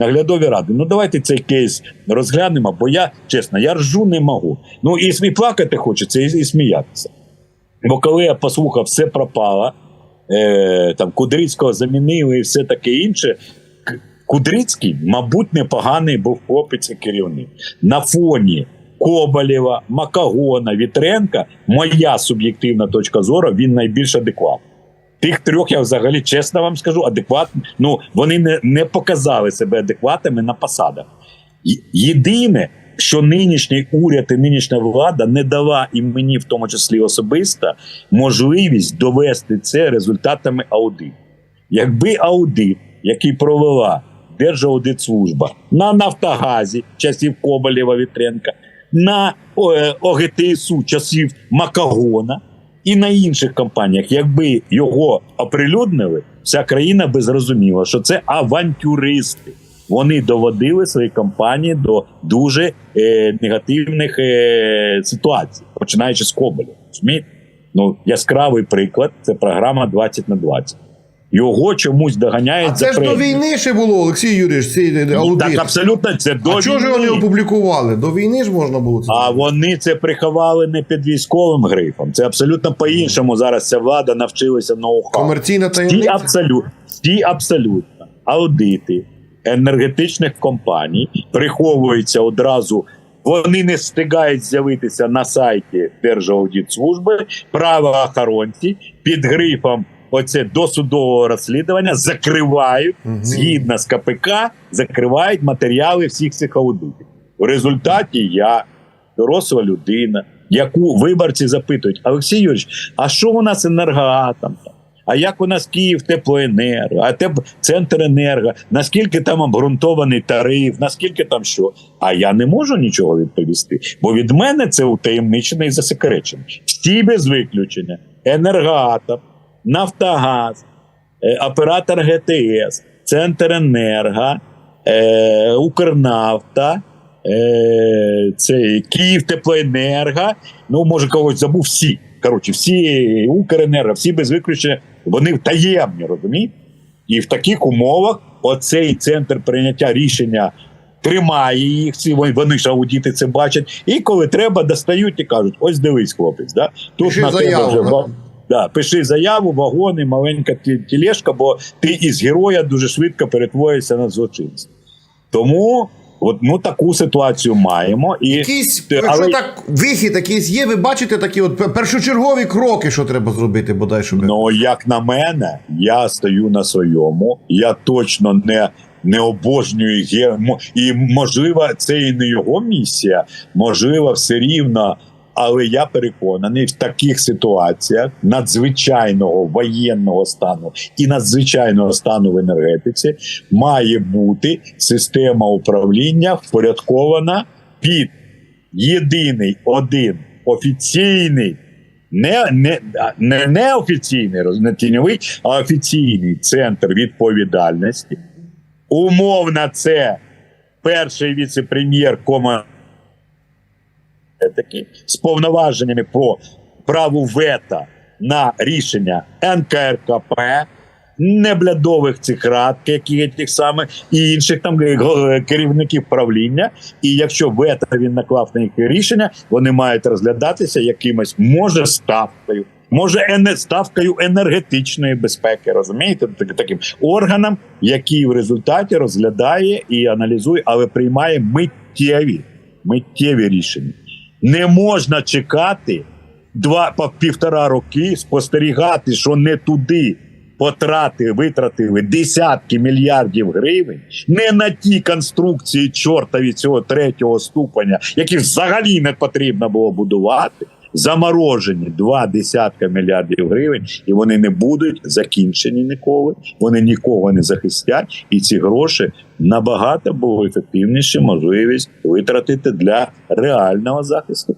Наглядові ради. Ну давайте цей кейс розглянемо, бо я чесно, я ржу не можу. Ну і смі плакати хочеться, і, і сміятися. Бо коли я послухав, все пропало, е, там Кудрицького замінили і все таке інше. Кудрицький, мабуть, непоганий був хлопець і керівник. На фоні Коболєва, Макагона, Вітренка, моя суб'єктивна точка зору, він найбільш адекватний. Тих трьох я взагалі чесно вам скажу, адекватно. Ну вони не, не показали себе адекватними на посадах. Єдине, що нинішній уряд і нинішня влада не дала і мені, в тому числі особисто, можливість довести це результатами аудиту. Якби аудит, який провела Держаудитслужба на Нафтогазі часів Коболєва Вітренка, на е, ОГТСУ часів Макагона і на інших компаніях, якби його оприлюднили, вся країна би зрозуміла, що це авантюристи. Вони доводили свої компанії до дуже е, негативних е, ситуацій, починаючи з. Розумієте? Ну, яскравий приклад це програма 20 на 20. Його чомусь доганяють А це за ж до війни ще було, Олексій Юрійович, цей аудит. Так, абсолютно, це до а чого ж вони опублікували? До війни ж можна було це. А вони це приховали не під військовим грифом. Це абсолютно по-іншому. Зараз ця влада навчилася ноу-хау. Комерційна таємниця? абсолютно, всі абсолютно аудити енергетичних компаній приховуються одразу. Вони не встигають з'явитися на сайті Держаудитслужби, правоохоронці під грифом оце досудового розслідування закривають Мгм. згідно з КПК, закривають матеріали всіх цих аудитів. В результаті я доросла людина, яку виборці запитують: Олексій Юрійович, а що у нас енергоатом? А як у нас Київ теплоенерго, а теп... центр енерго, наскільки там обґрунтований тариф, наскільки там що? А я не можу нічого відповісти, бо від мене це утаємничено і засекречено. Всі без виключення: енергоатом, Нафтогаз, е, оператор ГТС, Центр енерго, е, Укрнафта. Е, це Київ теплоенерго. Ну, може, когось забув всі. Коротше, всі Укренерго, всі без виключення, вони таємні, розумієте? І в таких умовах оцей центр прийняття рішення тримає їх. Вони- вони ж аудіти це бачать. І коли треба, достають і кажуть: ось дивись, хлопець, да? тут Пиши на тебе вже да? пиши заяву, вагони, маленька тілешка, бо ти із героя дуже швидко перетворюєшся на злочинця. Тому от, ну, таку ситуацію маємо. І, Якийсь, але- так, вихід якийсь є, ви бачите такі от першочергові кроки, що треба зробити, бодай щоб. Ну, як на мене, я стою на своєму. Я точно не, не обожнюю ге- і можливо, це і не його місія, можливо, все рівно. Але я переконаний, в таких ситуаціях надзвичайного воєнного стану і надзвичайного стану в енергетиці має бути система управління впорядкована під єдиний один офіційний не, не, не, не офіційний, не тіньовий, а офіційний центр відповідальності. Умовно, це перший віце-прем'єр кома такі з повноваженнями про право вето на рішення НКРКП, неблядових цих рад, які тих самих і інших там е, керівників правління. І якщо вето він наклав на їх рішення, вони мають розглядатися якимось може ставкою. Може, ене- ставкою енергетичної безпеки, розумієте, таким органом, який в результаті розглядає і аналізує, але приймає миттєві, миттєві рішення. Не можна чекати два по півтора роки, спостерігати, що не туди потрати, витратили десятки мільярдів гривень, не на ті конструкції чортові цього третього ступеня, які взагалі не потрібно було будувати. Заморожені два десятка мільярдів гривень, і вони не будуть закінчені ніколи. Вони нікого не захистять, і ці гроші набагато було ефективніше можливість витратити для реального захисту.